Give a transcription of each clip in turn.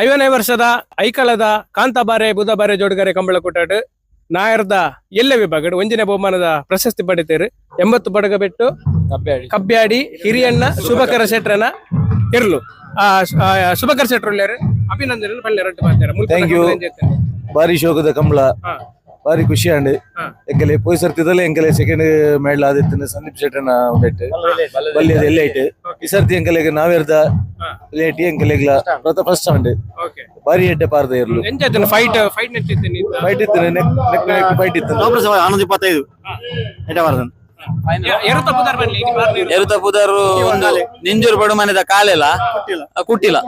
ಐವನೇ ವರ್ಷದ ಐಕಳದ ಕಾಂತಬಾರೆ ಬುಧಬಾರೆ ಜೋಡುಗರೆ ಕಂಬಳ ಕೂಟಾಡು ನಾಯರ್ದ ಎಲ್ಲ ವಿಭಾಗ ಒಂಜಿನ ಬಹುಮಾನದ ಪ್ರಶಸ್ತಿ ಪಡಿತೇರು. ಎಂಬತ್ತು ಬಡಗ ಬಿಟ್ಟು ಕಬ್ಬ್ಯಾಡಿ ಹಿರಿಯಣ್ಣ ಶುಭಕರ ಶೆಟ್ರನ ಇರ್ಲು. ಆ ಶ್- ಆ, ಶುಭಕರ ಶೆಟ್ರು ಅಭಿನಂದನೆ ಪಳ್ಳಿ ರಟ್ಟು ಮಾಡ್ತಾರೆ Thank you. ಬಾರಿ ಶೋಕದ ಕಂಬಳ. ಭಾರಿ ಬಾರಿ ಖುಷಿ ಅಂಡ್ ಎಂಗಲೇ ಎಂಕಲೆ ಎಂಗಲೇ ಸರ್ತಿದಲ್ಲ ಎಂಕಲೆ ಸೆಕೆಂಡ್ ಮೆಡಲ್ ಆದಿತ್ತು ಸಂದೀಪ್ ಶೆಟ್ಟನ ಉಂಡೆಟ್ ಎಲ್ಲ ಎಲ್ಲೈಟ್ ಈ ಸರ್ತಿ ಎಂಕಲೆಗೆ ನಾವೆರ್ದ. ಲೇಟ್ ಎಂಕಲೆಗ್ಲ ಪ್ರತ ಫಸ್ಟ್ ಓಕೆ ಬಾರಿ ಎಡ್ಡೆ ಪಾರ್ದ ಇರ್ಲು. ಎಂಜಾಯ್ತು ಫೈಟ್ ಫೈಟ್ ನೆಟ್ಟಿದ್ದೇನೆ ಫೈಟ್ ಇತ್ತು ನೆಕ್ ಫೈಟ್ ಇತ್ತು. ಇಪ್ಪತ್ತೈದು. ಎರುತ ಪುದರು ಒಂದು ನಿಂಜೂರು ಬಡು ಮನೆದ ಕಾಲೆಲ್ಲ? ಕುಟ್ಟಿಲ್ಲ.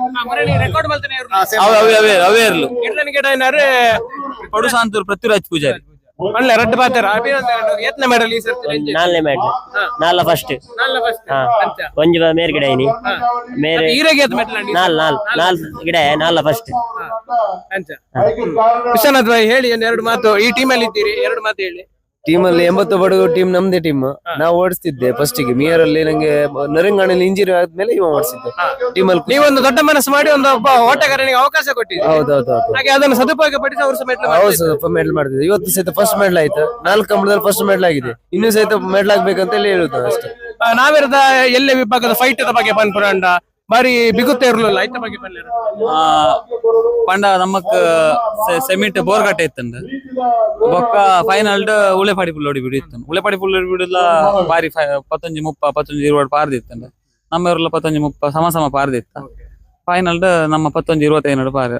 ಅವೆ ಅವೇ ಅವೇ ಅವೇ ಇರ್ಲು. ಪಡು ಸಾಂತೂರು ಪೃಥ್ವಿರಾಜ್ ಪೂಜಾರಿ. ಒಳ್ಳೆ ರಡ್ಡು ಬಾತಾರ ಅಭಿನಂದನೆ ಯತ್ನ ಮಾಡಲ್ ಈ ಸರ್ತಿ ರಂಜಿ. ನಾಲ್ನೇ ಮೆಡ್ಲ್ ನಾಲ್ ಫಸ್ಟ್ ನಾಲ್ನ first. ಹಾ. ಅಂತ ಒಂಜಿ ಮೇರ್ ಗಿಡ ಐನಿ ಮೇರೆ ಈರೆಗೆ ಎದ್ದು ಮೆಟ್ಲ. ನಾಲ್ ನಾಲ್. ನಾಲ್. ಗಿಡ ನಾಲ್ನ ಫಸ್ಟ್ ಅಂತ ವಿಶ್ವನಾಥ್ ಭಾಯ್ ಹೇಳಿ ಎರಡು ಮಾತು. ಈ ಟೀಮ್ ಅಲ್ಲಿ ಇದ್ದೀರಿ ಎರಡು ಮಾತು ಹೇಳಿ. ಟೀಮ್ ಅಲ್ಲಿ ಎಂಬತ್ತು ಬಡಗು ಟೀಮ್ ನಮ್ದೇ ಟೀಮ್ ನಾವು ಓಡಿಸ್ತಿದ್ದೆ ಫಸ್ಟ್ಗೆ. ಮಿಯರ್ ಅಲ್ಲಿ ನಂಗೆ ನರಂಗಾಣಲ್ಲಿ ಇಂಜುರಿ ಆದ್ಮೇಲೆ ಇವ ಓಡಿಸಿದ್ದೆ. ಟೀಮ್ ಅಲ್ಲಿ ನೀವೊಂದು ದೊಡ್ಡ ಮನಸ್ಸು ಮಾಡಿ ಒಂದು ಒಬ್ಬ ಓಟಗಾರನಿಗೆ ಅವಕಾಶ ಕೊಟ್ಟಿದ್ದೆ ಹೌದೌದು ಹಾಗೆ ಅದನ್ನು ಸದುಪಯೋಗ ಪಡಿಸಿ ಅವರು ಸಹ ಸ್ವಲ್ಪ ಮೆಡಲ್ ಮಾಡ್ತಿದ್ದೆ ಇವತ್ತು ಸಹಿತ ಫಸ್ಟ್ ಮೆಡಲ್ ಆಯ್ತು. ನಾಲ್ಕು ಕಂಬಳದಲ್ಲಿ ಫಸ್ಟ್ ಮೆಡಲ್ ಆಗಿದೆ. ಇನ್ನೂ ಸಹಿತ ಮೆಡಲ್ ಆಗ್ಬೇಕಂತ ಹೇಳಿ ಹೇಳುದು ಅಷ್ಟೇ. ಆ, ನಾವಿರದ ಎಲ್ಲ ವಿಭಾಗದ ಫೈಟ್ ಬಗ್ಗೆ ಪನ್ಪುರಂಡ ಬಾರಿ ಬಿಗುತ್ತೆ ಇರ್ಲಿಲ್ಲ. ಐತ ಬಗ್ಗೆ ಆ, ಪಂಡ ನಮಕ್ ಸೆಮಿಟ್ ಬೋರ್ಗಟ್ಟೆ ಇತ್ತಂಡ ಬೊಕ್ಕ ಫೈನಲ್ ಉಳೆಪಾಡಿ ಪುಲ್ಲೋಡಿ ಬಿಡಿತ್ತು. ಬಿಡು ಇತ್ತಂಡ ಉಳೆಪಾಡಿ ಪುಲ್ಲೋಡಿ ಬಿಡುಲ್ಲ ಬಾರಿ ಪತ್ತೊಂಜಿ ಮುಪ್ಪ ಪತ್ತೊಂಜಿ ಇರುವಡ್ ಪಾರ್ದಿತ್ತಂಡ ನಮ್ಮ ಇವ್ರಲ್ಲ ಪತ್ತೊಂಜಿ ಮುಪ್ಪ ಸಮ ಸಮ ಪಾರ್ದಿತ್ತ. ಫೈನಲ್ ನಮ್ಮ ಪತ್ತೊಂಜಿ ಇರುವತ್ತೈನಡು ಪಾರ್.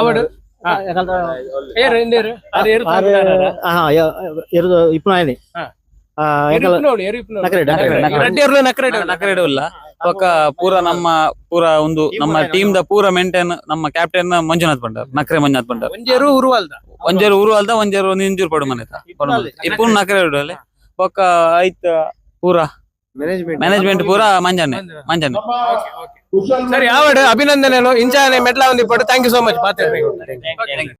ಅವಡು? ಏರು ಹಿಂದೇರು ಅದು ಏರು ತಂದ್ಬಿಟ್ಟಾರ. ಎರಡು ಇಪ್ಪನಾಯಿನಿ ಹಾ. ಏರು ಇಪ್ಪು ನೋಡಿ ಏರು ಇಪ್ಪು ನೋಡಿ. ನಕರೆಡ್. ನಕರೆಡು. ಇಲ್ಲ ಬೊಕ್ಕ ಪೂರ ನಮ್ಮ ಪೂರ ಒಂದು ನಮ್ಮ ಟೀಮ್ ದ ಪೂರ ಮೇಂಟೈನ್ ನಮ್ಮ ಕ್ಯಾಪ್ಟನ್ ಮಂಜುನಾಥ್ ಬಂಡಾರ್ ನಕ್ರೆ ಮಂಜುನಾಥ್ ಬಂಡಾರ್ ಒಂಜೇರು ಉರುವಲ್ದ ಒಂಜೇರು ಊರು ಅಲ್ದ ಒಂಜೇರು ನಿಂಜೂರು ಪಡು ಮನೆ ಇಪ್ಪು ನಕರೆ ಪಕ್ಕ ಬೊಕ್ಕ ಐತ್ ಪೂರ ಮ್ಯಾನೇಜ್ಮೆಂಟ್ ಮ್ಯಾನೇಜ್ಮೆಂಟ್ ಪೂರ ಮಂಜಾನೆ ಮಂಜಾನೆ. ಸರಿ ಆವಡ್ ಅಭಿನಂದನೆ ಇಂಚಾನೆ ಮೆಟ್ಲ ಒಂದಿ ಪಡು ಥ್ಯಾಂಕ್ ಯು ಸೋ ಮಚ್ ಬಾತೆ